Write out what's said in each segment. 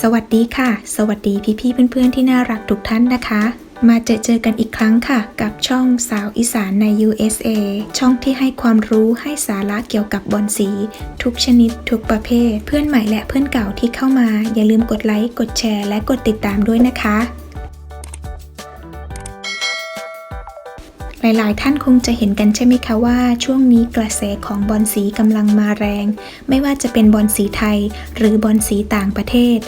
สวัสดีค่ะ สวัสดีพี่ๆเพื่อนๆที่น่ารักทุกท่านนะคะ มาเจอเจอกันอีกครั้งค่ะ กับช่องสาวอีสานใน USA ช่องที่ให้ความรู้ให้สาระเกี่ยวกับบอลสี ทุกชนิดทุกประเภท เพื่อนใหม่และเพื่อนเก่าที่เข้ามา อย่าลืมกดไลค์กดแชร์และกดติดตามด้วยนะคะ หลายๆ ท่านคงจะเห็นกันใช่ไหมคะว่า ช่วงนี้กระแสของบอลสีกำลังมาแรง ไม่ว่าจะเป็นบอลสีไทย หรือบอลสีต่างประเทศ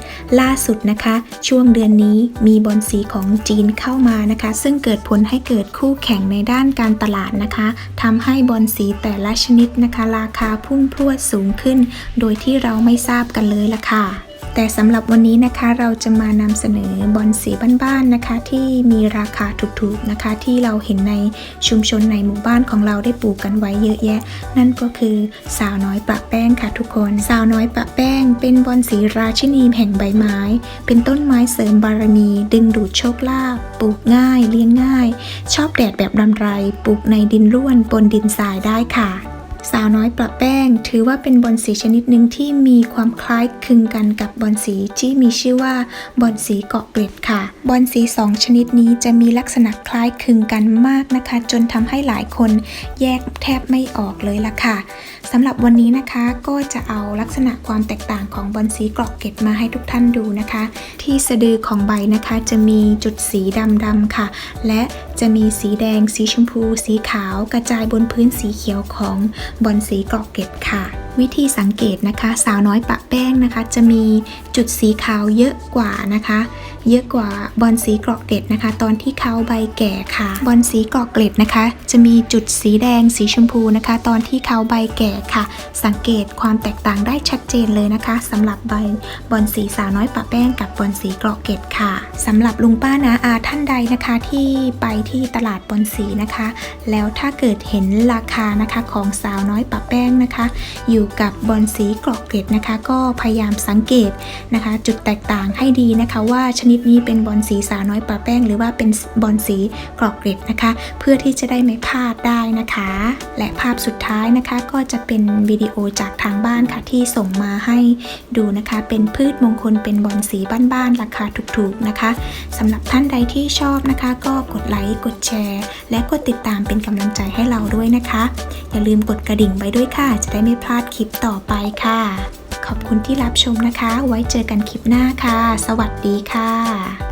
ล่าสุดนะคะ ช่วงเดือนนี้มีบอลสีของจีนเข้ามานะคะ ซึ่งเกิดผลให้เกิดคู่แข่งในด้านการตลาดนะคะทำให้บอลสีแต่ละชนิดนะคะ ราคาพุ่งพรวดสูงขึ้น โดยที่เราไม่ทราบกันเลยล่ะค่ะ แต่สำหรับวันนี้นะคะเราจะมานำเสนอบอลสีบ้านๆนะคะ ที่มีราคาถูกๆนะคะ ที่เราเห็นในชุมชนในหมู่บ้านของเราได้ปลูกกันไว้เยอะแยะ นั่นก็คือสาวน้อยปะแป้งค่ะทุกคน สาวน้อยปะแป้ง เป็นบอลสีราชินีแห่งใบไม้ เป็นต้นไม้เสริมบารมี ดึงดูดโชคลาภปลูกง่ายเลี้ยงง่าย ชอบแดดแบบรำไรปลูกในดินร่วนบนดินทรายได้ค่ะ สาวน้อยปะแป้ง ถือว่าเป็นบอลสีชนิดหนึ่งที่มีความคล้ายคลึงกันกับบอลสีที่มีชื่อว่าบอลสีเกาะเกร็ดค่ะ บอลสีสองชนิดนี้จะมีลักษณะคล้ายคลึงกันมากนะคะ จนทำให้หลายคนแยกแทบไม่ออกเลยล่ะค่ะสำหรับวันนี้นะคะก็จะเอาลักษณะความแตกต่างของบอลสีเกาะเกร็ดมาให้ทุกท่านดูนะคะ ที่สะดือของใบนะคะจะมีจุดสีดำๆค่ะ และจะมีสีแดง สีชมพู สีขาว กระจายบนพื้นสีเขียวของบอลสีเกาะเกร็ดค่ะ 다. วิธีสังเกตนะคะ สาวน้อยปะแป้งนะคะ จะมีจุดสีขาวเยอะกว่านะคะ เยอะกว่าบอลสีกราะเกร็ดนะคะ ตอนที่เขาใบแก่ค่ะ บอลสีกราะเกร็ดนะคะ จะมีจุดสีแดงสีชมพูนะคะ ตอนที่เขาใบแก่ค่ะ สังเกตความแตกต่างได้ชัดเจนเลยนะคะสำหรับใบบอลสีสาวน้อยปะแป้งกับบอลสีกราะเกร็ดค่ะสำหรับลุงป้านาอาท่านใดนะคะที่ไปที่ตลาดบอลสีนะคะ แล้วถ้าเกิดเห็นราคานะคะของสาวน้อยปะแป้งนะคะ อยู่กับบอลสีกราะเกร็ดนะคะ ก็พยายามสังเกตนะคะ จุดแตกต่างให้ดีนะคะ ว่าชนิดนี้เป็นบอลสีสาวน้อยปะแป้ง หรือว่าเป็นบอลสีกราะเกร็ดนะคะ เพื่อที่จะได้ไม่พลาดได้นะคะ และภาพสุดท้ายนะคะก็จะเป็นวิดีโอจากทางบ้านค่ะที่ส่งมาให้ดูนะคะ เป็นพืชมงคลเป็นบอลสีบ้านๆราคาถูกๆนะคะสำหรับท่านใดที่ชอบนะคะ ก็กดไลค์กดแชร์ และกดติดตามเป็นกำลังใจให้เราด้วยนะคะ อย่าลืมกดกระดิ่งไว้ด้วยค่ะ จะได้ไม่พลาดคลิปต่อไปค่ะ ขอบคุณที่รับชมนะคะ ไว้เจอกันคลิปหน้าค่ะ สวัสดีค่ะ